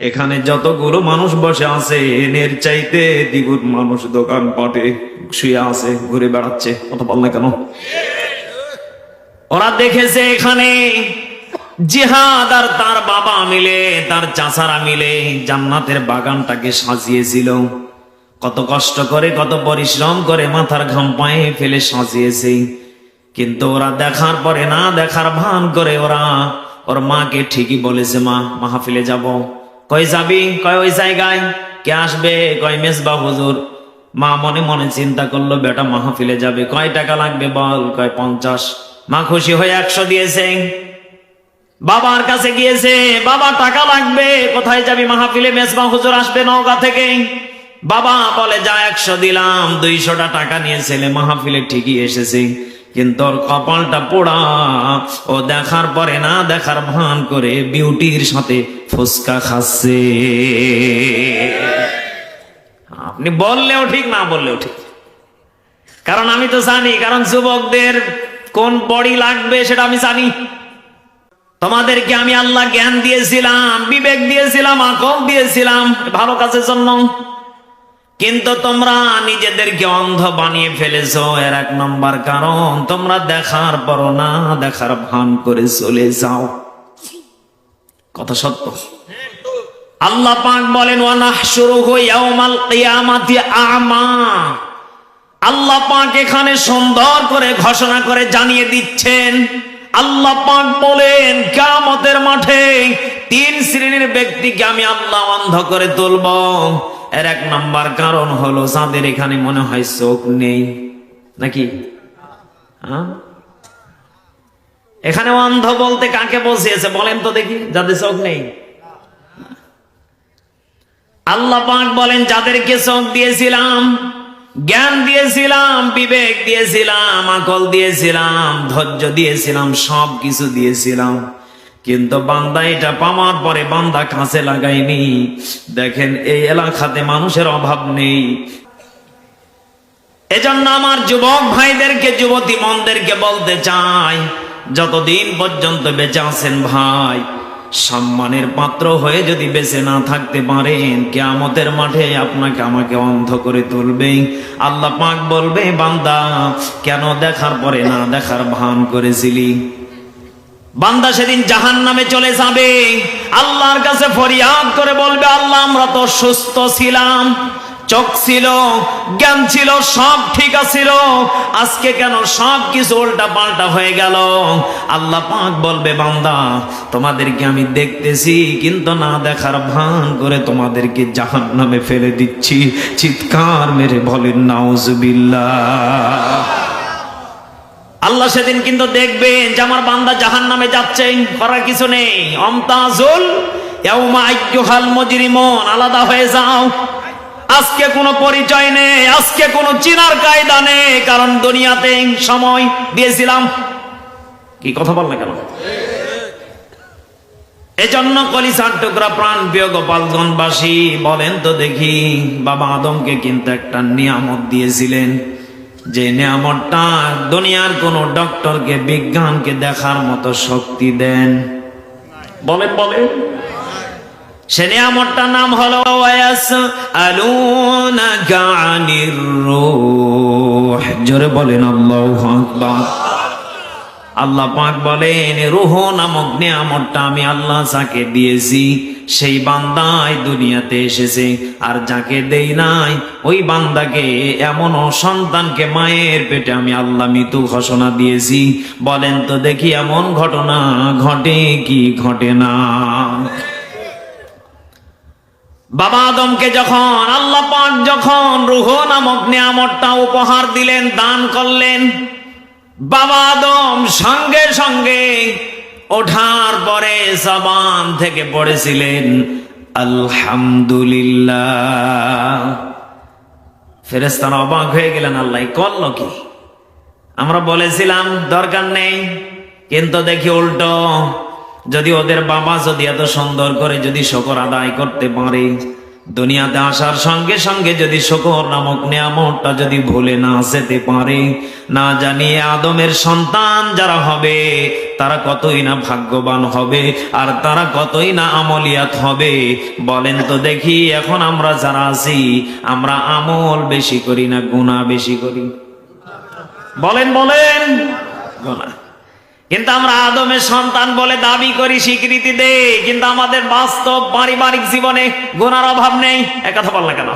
এখানে যতগুলো মানুষ বসে আছে এর চাইতে দ্বিগুণ মানুষ দোকান পাটে শুয়ে আছে, ঘুরে বেড়াচ্ছে। কথা বল না কেন? ওরা দেখেছে এখানে জিহাদ আর তার বাবা মিলে, তার চাচারা মিলে জান্নাতের বাগানটাকে সাজিয়েছিল। কত কষ্ট করে, কত পরিশ্রম করে মাথার ঘাম পায়ে ফেলে সাজিয়েছে। কিন্তু ওরা দেখার পরে, না দেখার ভান করে ওরা, ওর মাকে ঠিকই বলেছে, মা, মাহফিলে যাব। কই যাবি? কয় ওই জায়গায়? কে আসবে? কয় মেজবা হুজুর? মা মনে মনে চিন্তা করল, বেটা, মাহফিলে যাবে। কয় টাকা লাগবে বল? কয় পঞ্চাশ। মা খুশি হয়ে একশো দিয়েছে। বাবার কাছে গিয়েছে, বাবা, টাকা লাগবে। কোথায় যাবি মাহফিলে? মেজবা হুজুর আসবে নওগা থেকে। বাবা বলে, যা, একশো দিলাম। দুইশোটা টাকা নিয়ে ছেলে মাহফিলে ঠিকই এসেছে। কিন্তু ওর কপালটা পোড়া। ও দেখার পরে না দেখার ভান করে বিউটির সাথে ফুসকা খাচ্ছে। আপনি বললেও ঠিক, না বললেও ঠিক। কারণ আমি তো জানি, কারণ যুবকদের কোন বডি লাগবে সেটা আমি জানি। তোমাদেরকে আমি আল্লাহ জ্ঞান দিয়েছিলাম, বিবেক দিয়েছিলাম, আকল দিয়েছিলাম, ভালো কাজের জন্য। কিন্তু তোমরা নিজেদেরকে অন্ধ বানিয়ে ফেলেছ, এর এক নম্বর কারণ, তোমরা দেখার পর না দেখার ভান করে চলে যাও। কথা সত্য? আল্লাহ পাক বলেন আল্লাহ পাক এখানে সুন্দর করে ঘোষণা করে জানিয়ে দিচ্ছেন, আল্লাহ পাক বলেন, কিয়ামতের মাঠে তিন শ্রেণির ব্যক্তিকে আমি আল্লাহ অন্ধ করে তুলব। এর এক নাম্বার কারণ হলো যাদের এখানে মনে হয় চোখ নেই। নাকি? হ্যাঁ? এখানে অন্ধ বলতে কাকে বসিয়েছে বলেন তো দেখি, যাদের চোখ নেই। আল্লাহ পাক বলেন, যাদেরকে চোখ দিয়েছিলাম, জ্ঞান দিয়েছিলাম, বিবেক দিয়েছিলাম, আকল দিয়েছিলাম, ধৈর্য দিয়েছিলাম সব কিছু দিয়েছিলাম। কিন্তু বান্দা এটা পাওয়ার পরে বান্দা কাছে লাগাইনি দেখেন, এই এলাকাতে মানুষের অভাব নেই। এজন্য আমার যুবক ভাইদেরকে, যুবতী মনদেরকে বলতে চাই, যতদিন পর্যন্ত বেঁচে আছেন ভাই, সম্মানের পাত্র হয়ে যদি বেঁচে না থাকতে পারেন, কেয়ামতের মাঠে আপনাকে আমাকে অন্ধ করে তুলবে। আল্লাহ পাক বলবে, বান্দা, কেন দেখার পরে না দেখার ভান করেছিলি? বান্দা সেদিন জাহান নামে চলে যাবে। আল্লাহর কাছে ফরিয়াদ করে বলবে, আল্লাহ, আমরা তো সুস্থ ছিলাম। চোখ ছিল, জ্ঞান ছিল, সব ঠিক আছিল। আজকে কেন সব কিছু উল্টা পাল্টা হয়ে গেল? আল্লাহ পাক বলবে, বান্দা, তোমাদেরকে আমি দেখতেছি, কিন্তু না দেখার ভান করে তোমাদেরকে জাহান নামে ফেলে দিচ্ছি। চিৎকার মেরে বলেন, নাউজুবিল্লাহ। আল্লাহ সেদিন কিন্তু দেখবেন যে আমার বান্দা জাহান নামে যাচ্ছে, করার কিছু নেই। অমতাজুল আলাদা হয়ে যাও। আজকে কোনো পরিচয় নেই, আজকে কোনো চিনার কায়দা নেই, কারণ দুনিয়াতে সময় দিয়েছিলাম। কি কথা বল না কেন? এজন্য কলিসার টুকরা প্রাণ, প্রিয় গোপালগঞ্জবাসী বলেন তো দেখি, বাবা আদমকে কিন্তু একটা নিয়ামত দিয়েছিলেন। যে নিয়ামতটা দুনিয়ার কোন ডক্টরকে, বিজ্ঞানকে দেখার মতো শক্তি দেন। বলেন বলেন। সে নিয়ামতটার নাম হলো জোরে বলেন, আল্লাহু আল্লাহ পাক বলেন, রুহ নামক নিয়ামতটা আমি আল্লাহ যাকে দিয়েছি সেই বান্দাই দুনিয়াতে এসেছে। আর যাকে দেই নাই, ওই বান্দাকে এমন সন্তানকে মায়ের পেটে আমি আল্লাহ মৃত্যু ঘোষণা দিয়েছি। বলেন তো দেখি এমন ঘটনা ঘটে কি ঘটে না। বাবা আদমকে যখন, আল্লাহ পাক যখন রুহ নামক নিয়ামতটা উপহার দিলেন, দান করলেন, বাবা আদম সঙ্গে সঙ্গে ওঠার পরে জবান থেকে পড়েছিলেন, আলহামদুলিল্লাহ। ফেরেস্তারা অবাক হয়ে গেলেন, আল্লাহ করল কি? আমরা বলেছিলাম, দরকার নেই। কিন্তু দেখি উল্টো, যদি ওদের বাবা যদি এত সুন্দর করে যদি শকর আদায় করতে পারে দুনিয়াতে আসার সঙ্গে সঙ্গে যদি শকর নামক নিয়ামতটা যদি ভুলে না যেতে পারে, না জানিয়ে আদমের সন্তান যারা হবে, তারা কতই না ভাগ্যবান হবে আর তারা কতই না আমলিয়াত হবে। বলেন তো দেখি, এখন আমরা যারা আছি, আমরা আমল বেশি করি না গুণা বেশি করি? বলেন বলেন। গুণা কিন্তু আমরা আদমের সন্তান বলে দাবি করি স্বীকৃতি দেই, কিন্তু আমাদের বাস্তব পারিবারিক জীবনে গোনার অভাব নেই। একথা বললে কেন?